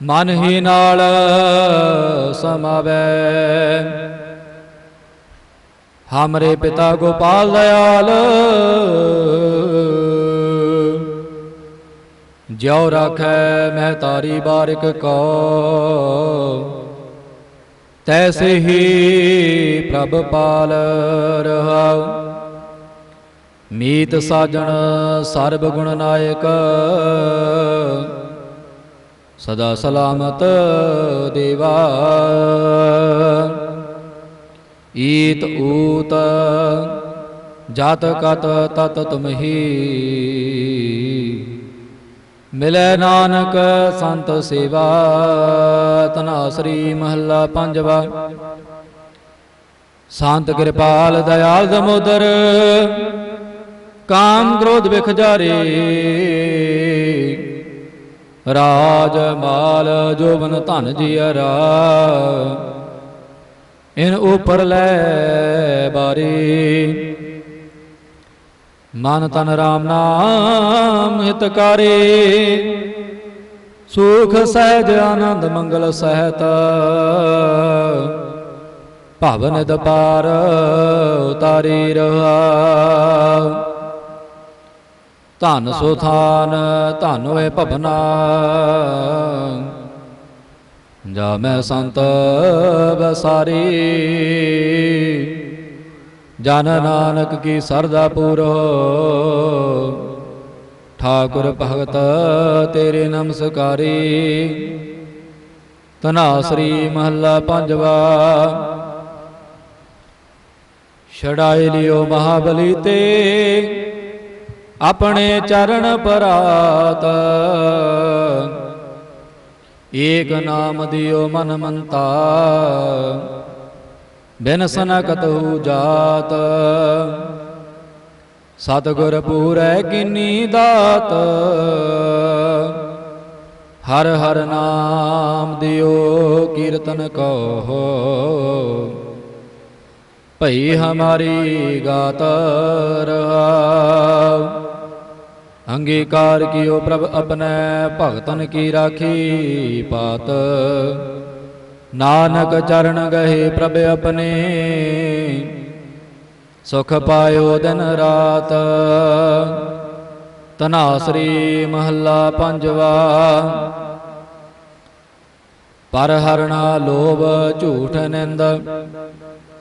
ਮਨ ਹੀ ਨਾਲ ਸਮਾਵੈ। ਹਮਰੇ ਪਿਤਾ ਗੋਪਾਲ ਦਇਆਲ, ਜਿਉ ਰਾਖੈ ਮੈਂ ਤਾਰੀ ਬਾਰਿਕ ਕੋ। ਤੈਸੇ ਹੀ ਪ੍ਰਭ ਪਾਲ ਰਹਾਉ। ਮੀਤ ਸਾਜਣ ਸਰਬ ਗੁਣ ਨਾਇਕ ਸਦਾ ਸਲਾਮਤ ਦੇਵਾ। ਈਤ ਊਤ ਜਤ ਕਤ ਤਤ ਤੁਮਹੀ। ਮਿਲੈ ਨਾਨਕ ਸੰਤ ਸੇਵਾ, ਤਨਾ ਸ੍ਰੀ ਮਹੱਲਾ ਪੰਜਵਾ। ਸੰਤ ਕਿਰਪਾਲ ਦਇਆਲ ਦਮੋਦਰ, ਕਾਮ ਕ੍ਰੋਧ ਵਿਖ ਜਾਰੇ। ਰਾਜ ਮਾਲ ਜੋਬਨ ਧਨ ਜੀਅਰਾ। ਇਨ ਉਪਰ ਲੈ ਬਾਰੀ। ਮਨ ਤਨ ਰਾਮ ਨਾਮ ਹਿਤਕਾਰੇ। ਸੁਖ ਸਹਿਜ ਆਨੰਦ ਮੰਗਲ ਸਹਿਤ। ਭਵਨ ਦਪਾਰ ਉਤਾਰੀ ਰਹਾ। ਧਨ ਸੋ ਥਾਨ ਧਨ ਹੋਏ ਭਵਨਾ। ਜਾ ਮੈਂ ਸੰਤ ਬਸਾਰੀ। ਜਨ ਨਾਨਕ ਕੀ ਸਰਦਾ ਪੂਰੋ। ਠਾਕੁਰ ਭਗਤ ਤੇਰੇ ਨਮਸਕਾਰੀ। ਤਨਾਸਰੀ ਮਹੱਲਾ ਪੰਜਵਾ। ਛੜਾਈ ਲਿਓ ਮਹਾਬਲੀ ਤੇ। ਆਪਣੇ ਚਰਨ ਪਰਾਤ। ਏਕ ਨਾਮ ਦਿਓ ਮਨ ਮੰਤਾ। ਬਿਨ ਸਨਕਤਹੁ ਜਾਤ। ਸਤਿਗੁਰ ਪੂਰੈ ਕੀਨੀ ਦਾਤ। ਹਰ ਹਰ ਨਾਮ ਦਿਓ ਕੀਰਤਨ ਕਹੋ ਭਈ ਹਮਾਰੀ ਗਾਤ ਰਹਾ ਅੰਗੀਕਾਰ ਕੀਓ ਪ੍ਰਭ ਆਪਣੇ, ਭਗਤਨ ਕੀ ਰਾਖੀ ਪਾਤ? ਨਾਨਕ ਚਰਨ ਗਏ ਪ੍ਰਭ ਆਪਣੇ, ਸੁਖ ਪਾਇਓ ਦਿਨ ਰਾਤ। ਤਨਾਸਰੀ ਮਹੱਲਾ ਪੰਜਵਾ, ਪਰ ਹਰਣਾ ਲੋਭ ਝੂਠ ਨਿੰਦ,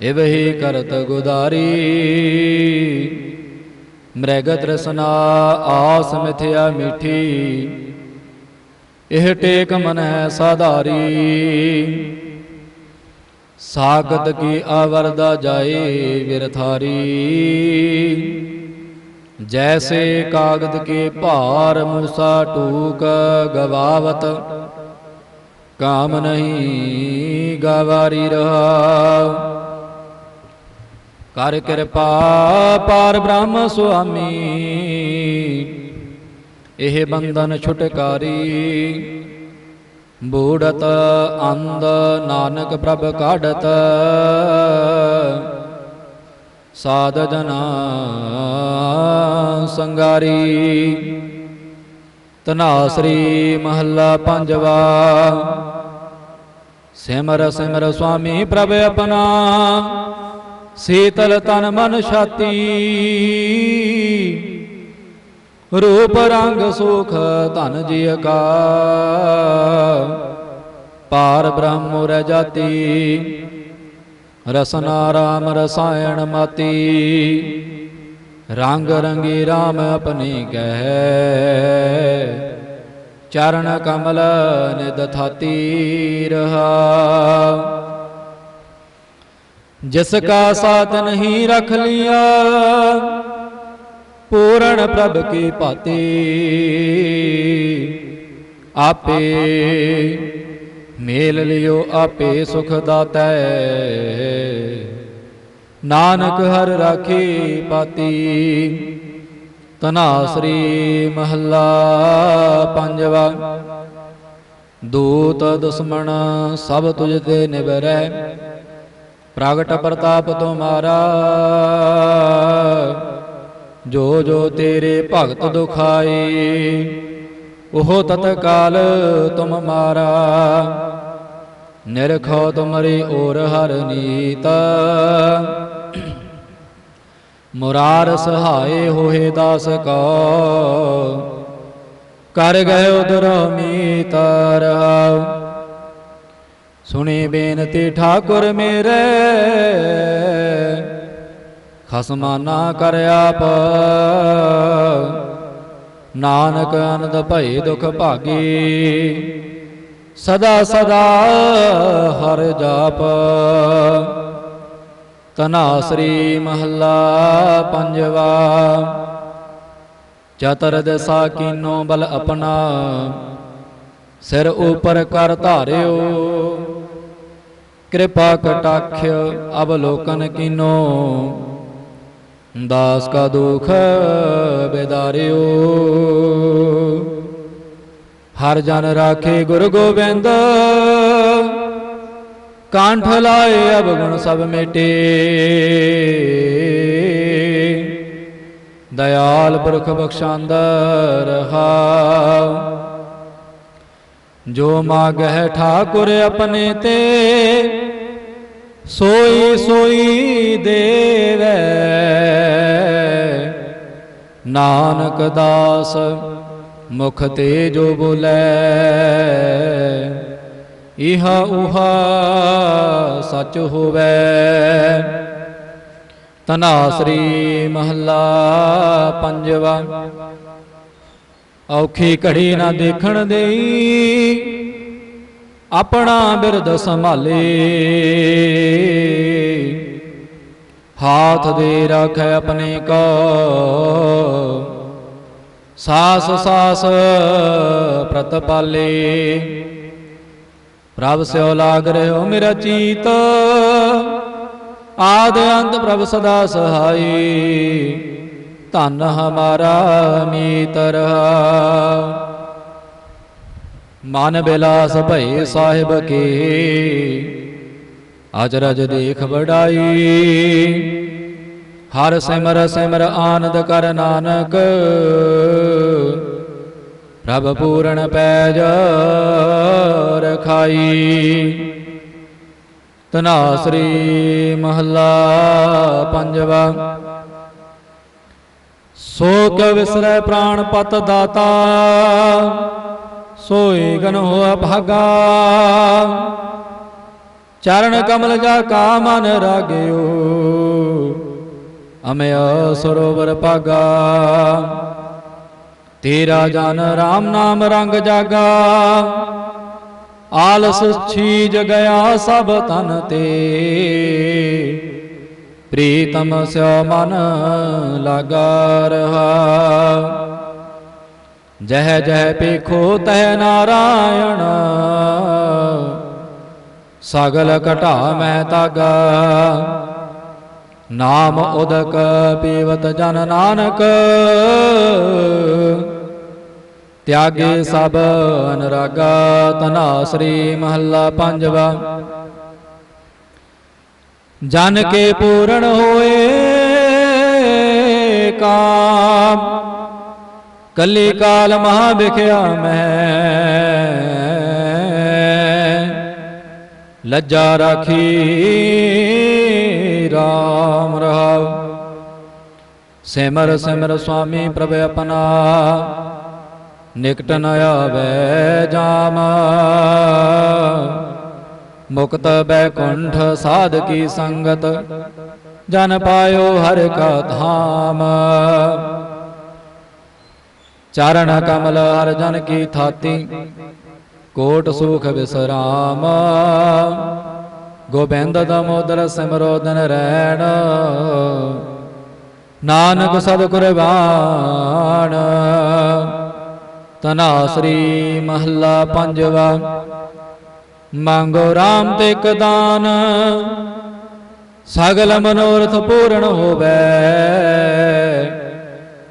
ਇਵਹੀ ਕਰਤ ਗੁਦਾਰੀ। ਮ੍ਰਗ ਤ੍ਰਸਨਾ ਆਸ ਮਿਥਿਆ ਮਿਠੀ। ਇਹ ਟੇਕ ਮਨ ਹੈ ਸਾਧਾਰੀ। ਸਾਗਤ ਕੀ ਆਵਰਦਾ ਜਾਏ ਵਿਰਥਾਰੀ। ਜੈਸੇ ਕਾਗਦ ਕੇ ਭਾਰ ਮੂਸਾ ਟੂਕ ਗਵਾਵਤ। ਕਾਮ ਨਹੀਂ ਗਵਾਰੀ ਰਹਾ। ਕਰ ਕਿਰਪਾ, ਪਾਰ ਬ੍ਰਹਮ ਸੁਆਮੀ। ਇਹ ਬੰਧਨ ਛੁਟਕਾਰੀ, ਬੂੜਤ ਅੰਧ ਨਾਨਕ ਪ੍ਰਭ ਕਾਢਤ। ਸਾਧ ਜਨਾ ਸੰਗਾਰੀ ਤਨਾਸਰੀ ਮਹੱਲਾ ਪੰਜਵਾ। ਸਿਮਰ ਸਿਮਰ ਸੁਆਮੀ ਪ੍ਰਭ ਆਪਣਾ ਸੀਤਲ ਤਨ ਮਨ ਛਾਤੀ। ਰੂਪ ਰੰਗ ਸੁਖ ਧਨ ਜੀ ਕਾ ਪਾਰ ਬ੍ਰਹਮ ਜਾਤੀ। ਰਸਨਾ ਰਾਮ ਰਸਾਇਣ ਮਤੀ। ਰੰਗ ਰੰਗੀ ਰਾਮ ਆਪਣੀ ਕਹਿ। ਚਰਨ ਕਮਲ ਨਿਦ ਥਾਤੀ ਰਹਾ। ਜਿਸ ਕਾ ਸਾਥ ਨਹੀਂ ਰਖ ਲਿਆ, ਪੂਰਨ ਪ੍ਰਭ ਕੀ ਭਾਤੀ। ਆਪੇ ਮੇਲ ਲਿਓ, ਆਪੇ ਸੁਖ ਦਾਤੈ। ਨਾਨਕ ਹਰ ਰਾਖੀ ਪਾਤੀ ਤਨਾਸਰੀ ਮਹੱਲਾ ਪੰਜਵਾ। ਦੂਤ ਦੁਸ਼ਮਣ ਸਭ ਤੁਝ ਤੇ ਨਿਬਰੈ ਪ੍ਰਗਟ ਪ੍ਰਤਾਪ ਤੁਮਾਰਾ ਜੋ ਜੋ ਤੇਰੇ ਭਗਤ ਦੁਖਾਈ ਉਹ ਤਤਕਾਲ ਤੁਮ ਮਾਰਾ। ਨਿਰਖੋ ਤੁਮਰੀ ਔਰ ਹਰ ਨੀਤ। ਮੁਰਾਰ ਸਹਾਏ ਹੋਏ ਦਾਸ ਕੋ। ਕਰ ਗਏ ਉਦਰ ਮੀਤ ਰਹਾਉ। ਸੁਣੀ ਬੇਨਤੀ ਠਾਕੁਰ ਮੇਰੇ। ਖਸਮਾ ਨਾ ਕਰ ਆਪ। ਨਾਨਕ ਅਨੰਦ ਭਈ ਦੁਖ ਭਾਗੀ। ਸਦਾ ਸਦਾ ਹਰ ਜਾਪ। ਤਨਾਸਰੀ ਮਹੱਲਾ ਪੰਜਵਾ। ਚਤਰ ਦਸਾ ਕੀਨੋ ਬਲ ਆਪਣਾ। ਸਿਰ ਉਪਰ ਕਰ ਧਾਰਿਓ। ਕਿਰਪਾ ਕਟਾਖ ਅਵਲੋਕਨ ਕੀਨੋ। ਦਾਸ ਕਾ ਦੁਖ ਬੇਦਾਰਿਓ। ਹਰ ਜਨ ਰਾਖੇ ਗੁਰ ਗੋਬਿੰਦ। ਕਾਂਠ ਲਾਏ ਅਵਗੁਣ ਸਭ ਮੇਟੇ। ਦਇਆਲ ਪੁਰਖ ਬਖਸ਼ਾਂਦਰ ਰਹਾ। ਜੋ ਮਾਗਹਿ ਠਾਕੁਰ ਆਪਣੇ ਤੇ, ਸੋਈ ਸੋਈ ਦੇਵੈ। ਨਾਨਕ ਦਾਸ ਮੁਖ ਤੇ ਜੋ ਬੋਲੇ, ਇਹਾ ਉਹਾ ਸਚ ਹੋਵੇ। ਤਨਾਸਰੀ ਮਹੱਲਾ ਪੰਜਵਾ। ਔਖੀ ਘੜੀ ਨਾ ਦੇਖਣ ਦੇਈ। ਆਪਣਾ ਬਿਰਦ ਸੰਭਾਲੇ। ਹਾਥ ਦੇ ਰੱਖ ਆਪਣੇ ਕੋ। ਸਾਸ ਸਾਸ ਪ੍ਰਤਪਾਲੇ ਪ੍ਰਭ ਸਿਓ ਲਾਗ ਰਹਿਓ ਮੇਰਾ ਚੀਤ। ਆਦ ਅੰਤ ਪ੍ਰਭ ਸਦਾ ਸਹਾਈ। ਧਨ ਹਮਾਰਾ ਮੀਤ ਰਹਾ ਮਨ ਬਿਲਾਸ ਭਏ ਸਾਹਿਬ ਕੇ, ਅਜਰਜ ਦੇਖ ਬੜਾਈ ਹਰ ਸਿਮਰ ਸਿਮਰ ਆਨੰਦ ਕਰ ਨਾਨਕ, ਪ੍ਰਭ ਪੂਰਨ ਪੈਜ ਰਖਾਈ। ਤਨਾ ਤਨਾਸਰੀ ਮਹੱਲਾ ਪੰਜਵਾ। ਸੋਕ ਵਿਸਰੈ ਪ੍ਰਾਣ ਪਤ ਦਾਤਾ ਸੋਈ ਗਨ ਹੋਆ ਭਾਗਾ। ਚਰਨ ਕਮਲ ਜਾ ਕਾ ਮਨ ਰਾਗਿਓ ਅਮਿਆ ਸਰੋਵਰ ਪਾਗਾ ਤੇਰਾ ਜਨ RAM ਨਾਮ ਰੰਗ ਜਾਗਾ, ਆਲਸ ਛੀਜ ਗਿਆ ਸਭ ਤਨ ਤੇ। ਪ੍ਰੀਤਮ ਸਿਓ ਮਨ ਲਾਗਾ ਰਹਾ। ਜਹ ਜਹ ਪੇਖੋ ਤਹ ਨਾਰਾਇਣ, ਸਗਲ ਘਟਾ ਮੈਂ ਤਾਗਾ। ਨਾਮ ਉਦਕ ਪੀਵਤ ਜਨ ਨਾਨਕ, ਤਿਆਗੇ ਸਭ ਅਨਰਾਗਾ ਤਨਾਸਰੀ ਮਹੱਲਾ ਪੰਜਵਾ। ਜਨ ਕੇ ਪੂਰਨ ਹੋਏ ਕਾਮ। ਕੱਲੀ ਕਾਲ ਮਹਾ ਵਿਖਿਆ ਮੈਂ। ਲੱਜਾ ਰਾਖੀ RAM ਰਹਾਉ। ਸਿਮਰ ਸਿਮਰ ਸੁਆਮੀ ਪ੍ਰਭ ਆਪਣਾ। ਨਿਕਟ ਨ ਆਵੇ ਜਾਮ। ਮੁਕਤ ਬੈਕੁੰਠ ਸਾਧ ਕੀ ਸੰਗਤ, ਜਨ ਪਾਇਓ ਹਰ ਕਾ ਧਾਮ। ਚਰਨ ਕਮਲ ਹਰ ਜਨ ਕੀ ਥਾਤੀ, ਕੋਟ ਸੁਖ ਵਿਸਰਾਮ ਗੋਬਿੰਦ ਦਮੋਦਰ ਸਿਮਰੋ ਦਿਨ ਰਹਿਣ ਨਾਨਕ ਸਦ ਕੁਰਬਾਨ। ਤਨਾਸਰੀ ਮਹੱਲਾ ਪੰਜਵਾ ਮੰਗੋ RAM ਤੇ ਕਦਾਨ ਸਗਲ ਮਨੋਰਥ ਪੂਰਨ ਹੋਵੇ।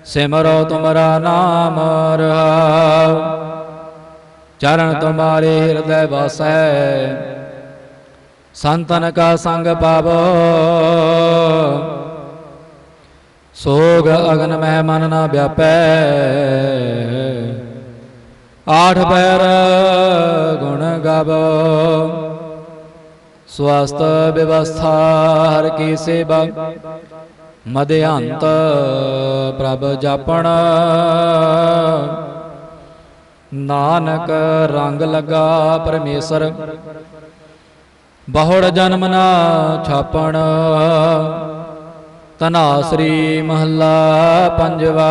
ਸਿਮਰੋ ਤੁਮਰਾ ਨਾਮ ਰਹਾਉ ਚਰਨ ਤੁਮਾਰੇ ਹਿਰਦੈ ਵਾਸੈ। ਸੰਤਨ ਕਾ ਸੰਗ ਪਾਵੋ। ਸੋਗ ਅਗਨ ਮਹਿ ਮਨ ਨਾ ਵਿਆਪੈ। ਆਠ ਪੈਰ ਗੁਣ ਗਾਵੋ। ਸਵਸਤ ਵਿਵਸਥਾ ਹਰ ਕੀ ਸੇਵਾ। ਮਧਿਆੰਤ ਪ੍ਰਭ ਜਾਪਣ। ਨਾਨਕ ਰੰਗ ਲਗਾ ਪਰਮੇਸ਼ਰ। ਬਹੁੜ ਜਨਮ ਨਾ ਛਾਪਣ। ਤਨਾਸਰੀ ਮਹੱਲਾ ਪੰਜਵਾ।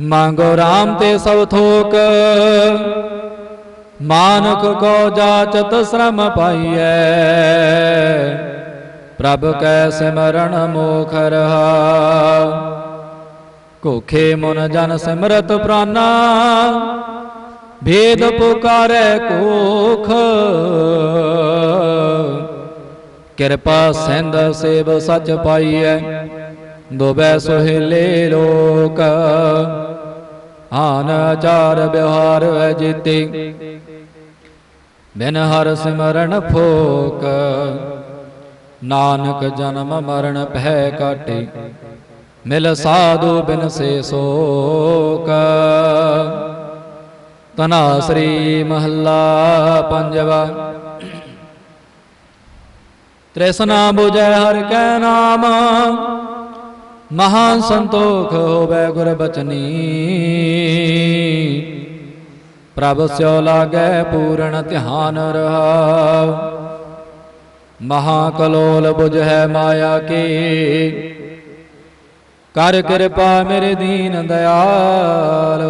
ਮੰਗੋ RAM ਤੇ ਸਭ ਥੋਕ। ਮਾਨਕ ਕੋ ਜਾਚਤ ਸ਼ਰਮ ਪਾਈਐ। ਪ੍ਰਭ ਕੈ ਸਿਮਰਨ ਮੋਖ ਰਹਾ ਕੋਖੇ ਮਨ ਜਨ ਸਿਮਰਤ ਪ੍ਰਾਨਾ। ਭੇਦ ਪੁਕਾਰੈ ਕੋਖ। ਕਿਰਪਾ ਸਿੰਧ ਸੇਵ ਸਚ ਪਾਈਐ। ਦੋਬੈ ਸੁਹੇਲੇ ਲੋਕ। ਆਨ ਚਾਰ ਵਿਵਹਾਰ ਵੈ ਬਿਨ ਹਰ ਸਿਮਰਨ ਫੋਕ। ਨਾਨਕ ਜਨਮ ਮਰਨ ਭੈ ਕਾਟੇ। ਮਿਲ ਸਾਧੂ ਬਿਨ ਸੇ ਸੋਕ। ਤਨਾ ਸ੍ਰੀ ਮਹੱਲਾ ਪੰਜਵਾ। ਤ੍ਰਿਸ਼ਨਾ ਬੁਝੈ ਹਰ ਕੈ ਨਾਮ। ਮਹਾਨ ਸੰਤੋਖ ਹੋਵੇ ਗੁਰ ਬਚਨੀ। ਪ੍ਰਭ ਸਿਓ ਲਾਗੈ ਪੂਰਨ ਧਿਆਨ ਰਹਾ। ਮਹਾ ਕਲੋਲ 부ਜੈ ਮਾਇਆ ਕੀ। ਕਰ ਕਿਰਪਾ ਮੇਰੇ ਦੀਨ ਦਇਆਲ।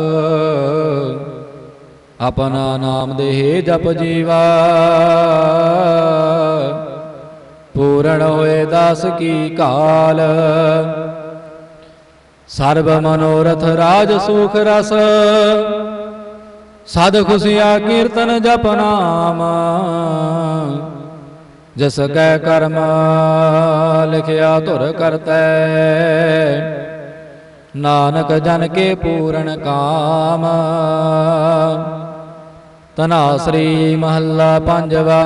ਆਪਣਾ ਨਾਮ ਦੇਹ ਜਪ ਜੀਵਾ। ਪੂਰਨ ਹੋਏ ਦਾਸ ਕੀ ਕਾਲ। ਸਰਬ ਮਨੋਰਥ ਰਾਜ ਸੁਖ ਰਸ। ਸਦ ਖੁਸ਼ੀਆ ਕੀਰਤਨ ਜਪ ਨਾਮ। ਜਿਸ ਕੈ ਕਰਮ ਲਿਖਿਆ ਧੁਰ ਕਰਤੈ। ਨਾਨਕ ਜਨ ਕੇ ਪੂਰਨ ਕਾਮ। ਤਨਾ ਸ੍ਰੀ ਮਹੱਲਾ ਪੰਜਵਾ।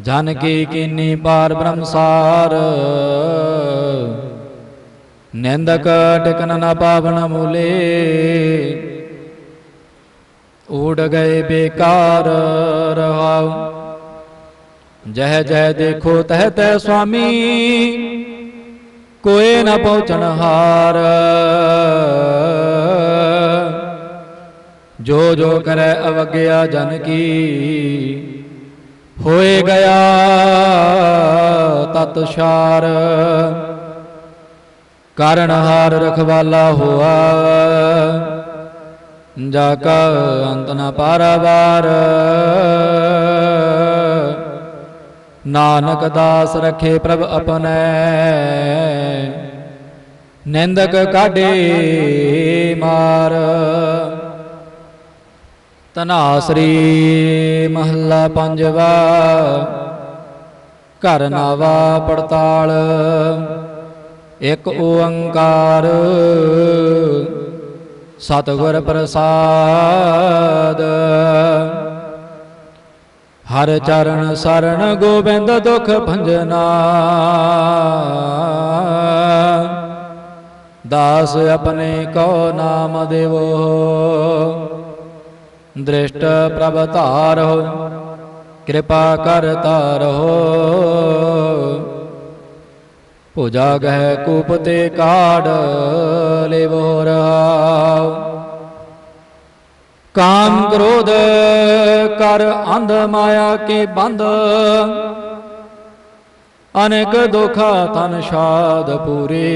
ਜਨ ਕੀ ਕੀਨੀ ਪਾਰ ਬ੍ਰਹਮਸਾਰ ਨਿੰਦਕ ਟਿਕਨ ਨਾ ਪਾਵਨ ਮੂਲੇ। ਊੜ ਗਏ ਬੇਕਾਰ ਰਹਾਉ। ਜਹ ਜਹ ਦੇਖੋ ਤਹ ਤੈ ਸੁਆਮੀ। ਕੋਏ ਨਾ ਪਹੁੰਚਣ ਹਾਰ। ਜੋ ਜੋ ਕਰੈ ਅਵਗਿਆ ਜਨ ਕੀ। ਹੋਏ ਗਿਆ ਤਤ ਸ਼ਾਰ ਕਾਰਨ ਹਾਰ ਰਖਵਾਲਾ ਹੋਆ। ਜਾ ਕਾ ਅੰਤ ਨ ਪਾਰਵਾਰ। ਨਾਨਕ ਦਾਸ ਰਖੇ ਪ੍ਰਭ ਆਪਣੈ। ਨਿੰਦਕ ਕਾਢੇ ਮਾਰ। ਤਨਾ ਸ੍ਰੀ ਮਹੱਲਾ ਪੰਜਵਾ। ਘਰ ਨਾਵਾ ਪੜਤਾਲ। ਇਕ ਓੰਕਾਰ। ਸਤਿਗੁਰ ਪ੍ਰਸਾਦ। ਹਰ ਚਰਨ ਸਰਣ ਗੋਬਿੰਦ ਦੁਖ ਭੰਜਨਾ। ਦਾਸ ਆਪਣੇ ਕੋ ਨਾਮ ਦੇਵੋ। ਦ੍ਰਿਸ਼ਟ ਪ੍ਰਭ ਧਾਰੋ ਕਿਰਪਾ ਕਰਤਾ ਰਹੋ ਭੁਜਾ ਗਹਿ ਕੂਪ ਤੇ ਕਾੜ ਲੇਵੋ ਰਹਾਉ ਕਾਮ ਕ੍ਰੋਧ ਕਰ ਅੰਧ ਮਾਇਆ ਕੇ ਬੰਦ। ਅਨੇਕ ਦੁਖਾ ਤਨ ਸ਼ਾਦ ਪੂਰੇ।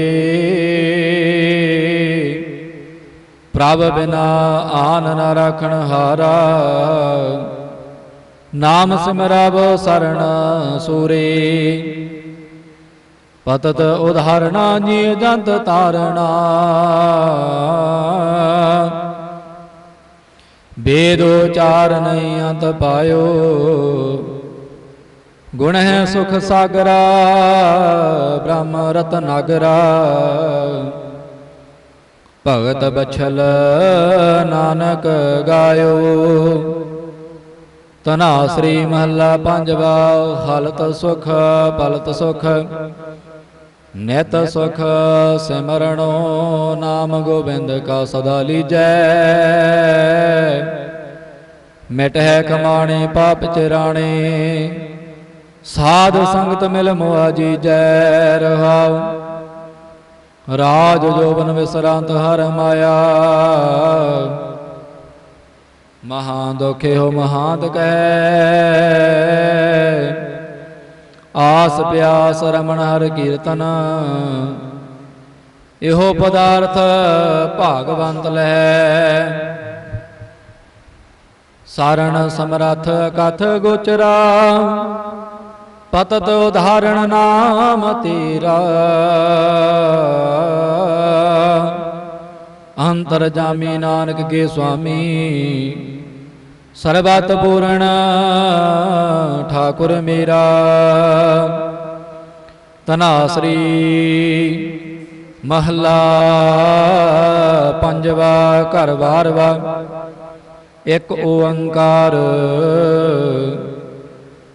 ਪ੍ਰਭ ਬਿਨਾ ਆਨ ਨ ਰਖਣ ਹਾਰਾ। ਨਾਮ ਸਿਮਰਬ ਸਰਣ ਸੂਰੇ। ਪਤਤ ਉਧਾਰਣਾ ਜੀ ਜੰਤ ਤਾਰਣਾ ਵੇਦ ਉਚਾਰ ਨਹੀਂ ਅੰਤ ਪਾਇਓ। ਗੁਣ ਹੈ ਸੁਖ ਸਾਗਰਾ, ਬ੍ਰਹਮ ਰਤਨਾਗਰਾ ਭਗਤ ਬਛਲ ਨਾਨਕ ਗਾਇਓ। ਤਨਾ ਸ੍ਰੀ ਮਹੱਲਾ ਪੰਜਵਾ ਹਲਤ ਸੁਖ, ਪਲਤ ਸੁਖ। ਨਿਤ ਸੁਖ ਸਿਮਰਣੋ ਨਾਮ ਗੋਬਿੰਦ ਕਾ ਸਦਾ ਲੀਜੈ। ਮਿਟ ਹੈ ਕਮਾਣੇ ਪਾਪ ਚਰਾਣੇ ਸਾਧ ਸੰਗਤ ਮਿਲ ਮੁਆ ਜੀਜੈ ਰਹਾਉ। ਰਾਜ ਜੋਬਨ ਵਿਸਰਾਂਤ ਹਰ ਮਾਇਆ। ਮਹਾ ਦੁਖੇ ਹੋ ਮਹਾਂਤ ਕਹਿ ਆਸ ਪਿਆਸ ਰਮਣ ਹਰ ਕੀਰਤਨ। ਇਹੋ ਪਦਾਰਥ ਭਾਗਵੰਤ ਲੈ। ਸਾਰਣ ਸਮਰਥ ਕਥ ਗੋਚਰਾ। ਪਤਤ ਉਦਾਹਰਣ ਨਾਮ ਤੇਰਾ। ਅੰਤਰ ਜਾਮੀ ਨਾਨਕ ਕੇ ਸੁਆਮੀ। ਸਰਬਤ ਪੂਰਨ ਠਾਕੁਰ ਮੇਰਾ। ਤਨਾਸਰੀ ਮਹਲਾ ਪੰਜਵਾ ਘਰ ਬਾਰਵਾ। ਇੱਕ ਓੰਕਾਰ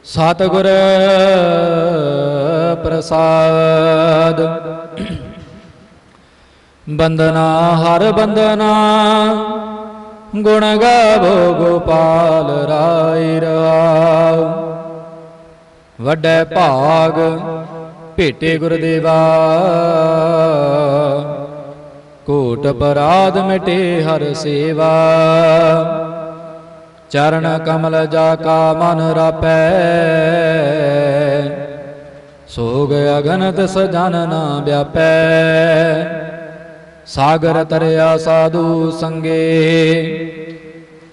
ਸਤਿਗੁਰ ਪ੍ਰਸਾਦ। ਬੰਦਨਾ ਹਰ ਬੰਦਨਾ ਗੁਣ ਗਾਵੋ ਗੋਪਾਲ ਰਾਇ ਰਾਵ ਵੱਡੇ ਭਾਗ ਭੇਟੇ ਗੁਰਦੇਵਾ। ਕੋਟ ਪਰਾਧ ਮਿਟੇ ਹਰ ਸੇਵਾ। ਚਰਨ ਕਮਲ ਜਾ ਕਾ ਮਨ ਰਾਪੈ। ਸੋਗ ਅਗਨਤ ਸਜਨ ਨਾ ਵਿਆਪੈ। ਸਾਗਰ ਤਰਿਆ ਸਾਧੂ ਸੰਗੇ।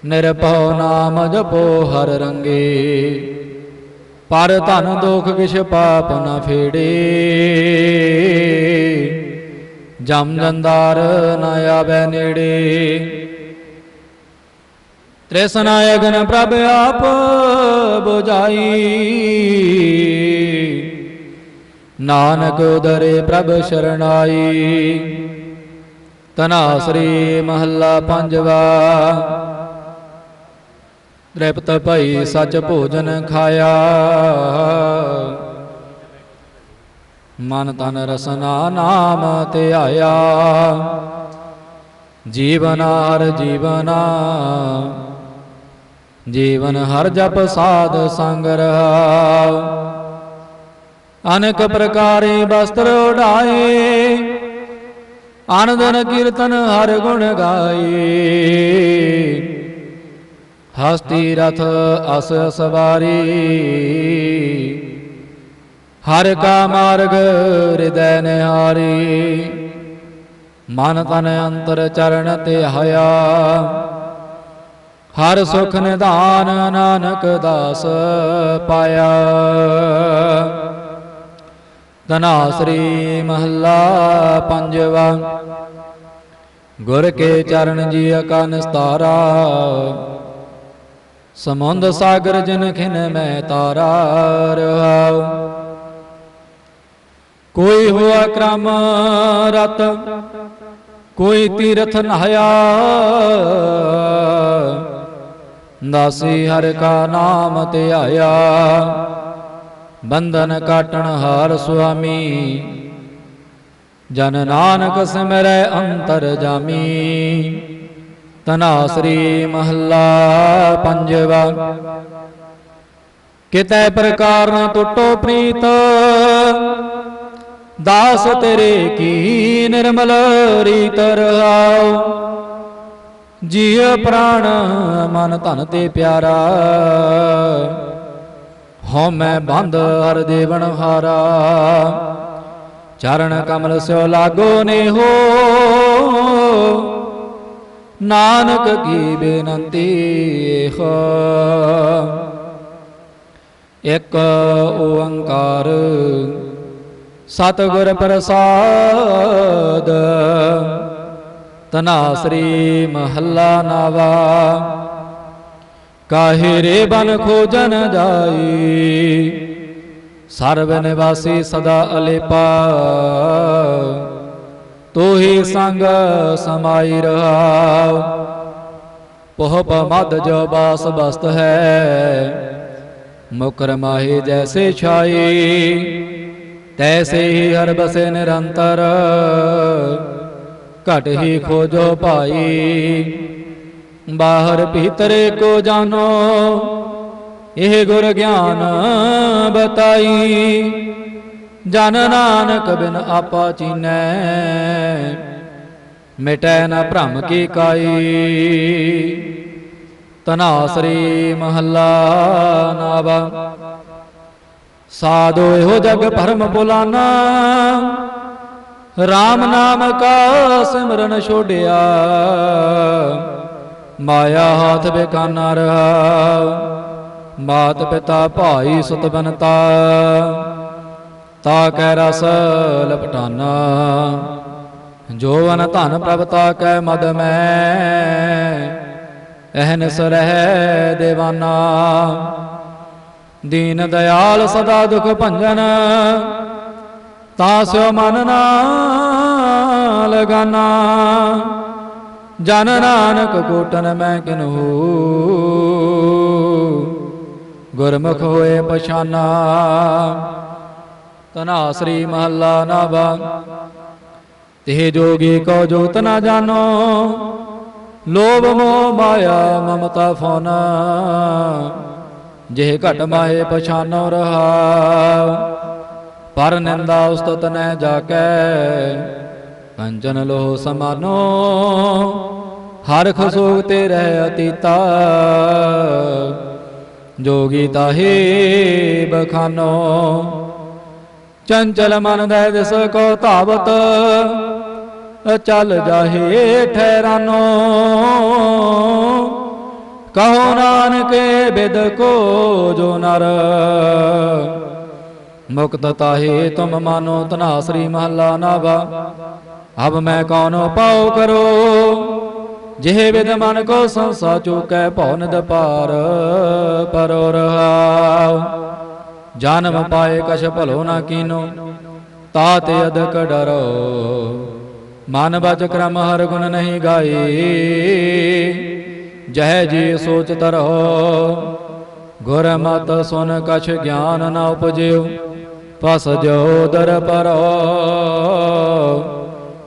ਨਿਰਭਉ ਨਾਮ ਜਪੋ ਹਰ ਰੰਗੇ। ਪਰ ਧਨ ਦੁਖ ਕਿਛ ਪਾਪ ਨ ਫੇੜੇ। ਜਮ ਜੰਦਾਰ ਨ ਆਵੇ ਨੇੜੇ। ਤ੍ਰਿਸਨਾ ਅਗਨ ਪ੍ਰਭ ਆਪ 부ਝਾਈ ਨਾਨਕ ਉਦਰੇ ਪ੍ਰਭ ਸ਼ਰਣਾਈ ਤਨਾਸਰੀ ਮਹੱਲਾ ਪੰਜਵਾ। ਤ੍ਰਿਪਤ ਭਈ ਸਚ ਭੋਜਨ ਖਾਇਆ। ਮਨ ਤਨ ਰਸਨਾ ਨਾਮ ਧਿਆਇਆ ਜੀਵਨ ਹਰ ਜੀਵਨਾ। ਜੀਵਨ ਹਰ ਜਪ ਸਾਧ ਸੰਗ ਰਹਾਉ ਅਨੇਕ ਪ੍ਰਕਾਰੇ ਵਸਤਰ ਉਡਾਏ। ਆਨੰਦਨ ਕੀਰਤਨ ਹਰ ਗੁਣ ਗਾਏ ਹਸਤੀ ਰਥ ਅਸ ਸਵਾਰੀ। ਹਰ ਕਾ ਮਾਰਗ ਹਿਰਦੈ ਨਿਹਾਰੀ। ਮਨ ਤਨ ਅੰਤਰ ਚਰਨ ਤੇ ਹਇਆ। ਹਰ ਸੁਖ ਨਿਧਾਨ ਨਾਨਕ ਦਾਸ ਪਾਇਆ। ਧਨਾਸਰੀ ਮਹੱਲਾ ਪੰਜਵਾ। ਗੁਰ ਕੇ ਚਰਨ ਜੀ ਕਾ ਨਿਸਤਾਰਾ ਸਮੁੰਦ ਸਾਗਰ ਜਿਨ ਖਿਨ ਮੈਂ ਤਾਰਾ ਰਹਾਉ। ਕੋਈ ਹੋਆ ਕ੍ਰਮ ਰਤ, ਕੋਈ ਤੀਰਥ ਨਹਾਇਆ ਦਾਸੀ ਹਰ ਕਾ ਨਾਮ ਧਿਆਇਆ। ਬੰਧਨ ਕਾਟਣ ਹਾਰ ਸੁਆਮੀ। ਜਨ ਨਾਨਕ ਸਿਮਰੈ ਅੰਤਰ ਜਾਮੀ। ਤਨਾਸਰੀ ਮਹੱਲਾ ਪੰਜਵਾ। ਕਿਤੈ ਪ੍ਰਕਾਰ ਨਾ ਟੁੱਟੋ ਪ੍ਰੀਤ। ਦਾਸ ਤੇਰੇ ਕੀ ਨਿਰਮਲ ਰੀਤ ਰਹਾਉ। ਜੀਅ ਪ੍ਰਾਣ ਮਨ ਧਨ ਤੇ ਪਿਆਰਾ। ਹਉ ਮੈਂ ਬੰਧ ਹਰ ਦੇਵਨ ਹਾਰਾ। ਚਰਨ ਕਮਲ ਸਿਓ ਲਾਗੋ ਨੇ ਹੋ ਨਾਨਕ ਕੀ ਬੇਨੰਤੀ ਹੋ ਇੱਕ ਓੰਕਾਰ ਸਤਿਗੁਰ ਪ੍ਰਸਾਦ। ਤਨਾਸਰੀ ਮਹੱਲਾ ਨਾਵਾ। ਕਾਹੇ ਰੇ ਬਨ ਖੋਜਨ ਜਾਈ। ਸਰਬ ਨਿਵਾਸੀ ਸਦਾ ਅਲੇਪਾ। ਤੋਹੀ ਸੰਗ ਸਮਾਈ ਰਹਾਉ ਪੋਹ ਮਦ ਜੋ ਬਾਸ ਬਸਤ ਹੈ। ਮੁਕਰ ਮਾਹੀ ਜੈਸੇ ਛਾਈ। ਤੈਸੇ ਹੀ ਹਰ ਬਸੇ ਨਿਰੰਤਰ। ਘਟ ਹੀ ਖੋਜੋ ਭਾਈ। ਬਾਹਰ ਭੀਤਰੇ ਕੋ ਜਾਣੋ ਇਹ ਗੁਰ ਗਿਆਨ ਬਤਾਈ। ਜਨ ਨਾਨਕ ਬਿਨ ਆਪਾ ਚੀਨੈ, ਮਿਟੈ ਨਾ ਭ੍ਰਮ ਕੀ ਕਾਈ। ਤਨਾਸਰੀ ਮਹੱਲਾ ਨਾਵਾ ਸਾਧੋ ਇਹੋ ਜਗ ਭਰਮ ਬੁਲਾਨਾ RAM ਨਾਮ ਕਾ ਸਿਮਰਨ ਛੋੜਿਆ ਮਾਇਆ ਹੱਥ ਬੇਕਾਨਾ ਰਹਾ, ਮਾਤ ਪਿਤਾ ਭਾਈ ਸੁਤ ਬਨਤਾ ਤਾ। ਕੈ ਰਸ ਲਪਟਾਨਾ, ਜੋਵਨ ਧਨ ਪ੍ਰਭ ਤਾ ਕੈ ਮਦ ਮੈਂ ਅਹਨਿਸ ਰਹਿ ਦੇਵਾਨਾ, ਦੀਨ ਦਇਆਲ ਸਦਾ ਦੁਖ ਭੰਜਨ। ਤਾਸਿਓ ਮਨ ਨਾ ਲਗਾਨਾ। ਜਨ ਨਾਨਕ ਕੋਟਨ ਮੈਂ ਕਿਨਹੂ ਗੁਰਮੁਖ ਹੋਏ ਪਛਾਨਾ। ਤਨਾ ਸ੍ਰੀ ਮਹੱਲਾ ਨਾਵਾ ਤੇ ਜੋਗੀ ਕੋ ਜੋਤ ਨਾ ਜਾਣੋ ਲੋਭ ਮੋਹ ਮਾਇਆ ਮਮਤਾ ਫੋਨ। ਜਿਹ ਘਟ ਮਾਏ ਪਛਾਨੋ ਰਹਾ। ਪਰ ਨਿੰਦਾ ਉਸਤਤ ਨੈ ਜਾਕੈ। ਕੰਚਨ ਲੋਹ ਸਮਾਨੋ, ਹਰ ਖਸੋਗ ਤੇ ਰਹਿ ਅਤੀਤਾ। ਜੋਗੀ ਤਾਹੇ ਬਖਾਨੋ, ਚੰਚਲ ਮਨ ਦੇ ਦਿਸ ਕੋ ਧਾਵਤ, ਚੱਲ ਜਾਹੇ ਠਹਿਰਾਨੋ। ਕਹੋ ਨਾਨਕੇ ਬਿਦ ਕੋ ਜੋ ਨਰ, ਮੁਕਤ ਤਾਹੇ ਤੁਮ ਮਾਨੋ ਤਨਾਸਰੀ ਮਹੱਲਾ ਨਾਵਾ ਅਬ ਮੈਂ ਕੌਣ ਪਾਉ ਕਰੋ? ਜਿਹੇ ਵਿਦ ਮਨ ਕੋ ਸੰਸਾ ਚੁਕੈ ਭਉ ਨਿਦ ਪਰੋ ਰਹਾਉ। ਜਨਮ ਪਾਏ ਕਛ ਭਲੋ ਨਾ ਕੀਨੋ ਤਾਤ ਅਦਕ ਡਰੋ। ਮਨ ਬਚ ਕਰਮ ਹਰ ਗੁਣ ਨਹੀਂ ਗਾਈ, ਜਹ ਜੀ ਸੋਚ ਤਰੋ। ਗੁਰ ਮਤ ਸੁਨ ਕਛ ਗਿਆਨ ਨਾ ਉਪਜਿਓ ਪਸ ਜੋ ਦਰ ਪਰੋ।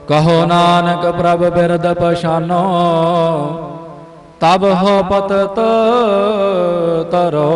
ਕਹੋ ਨਾਨਕ ਪ੍ਰਭ ਬਿਰਦ ਪਛਾਨੋ ਤਬ ਹੋ ਪਤਤ ਤਰੋ।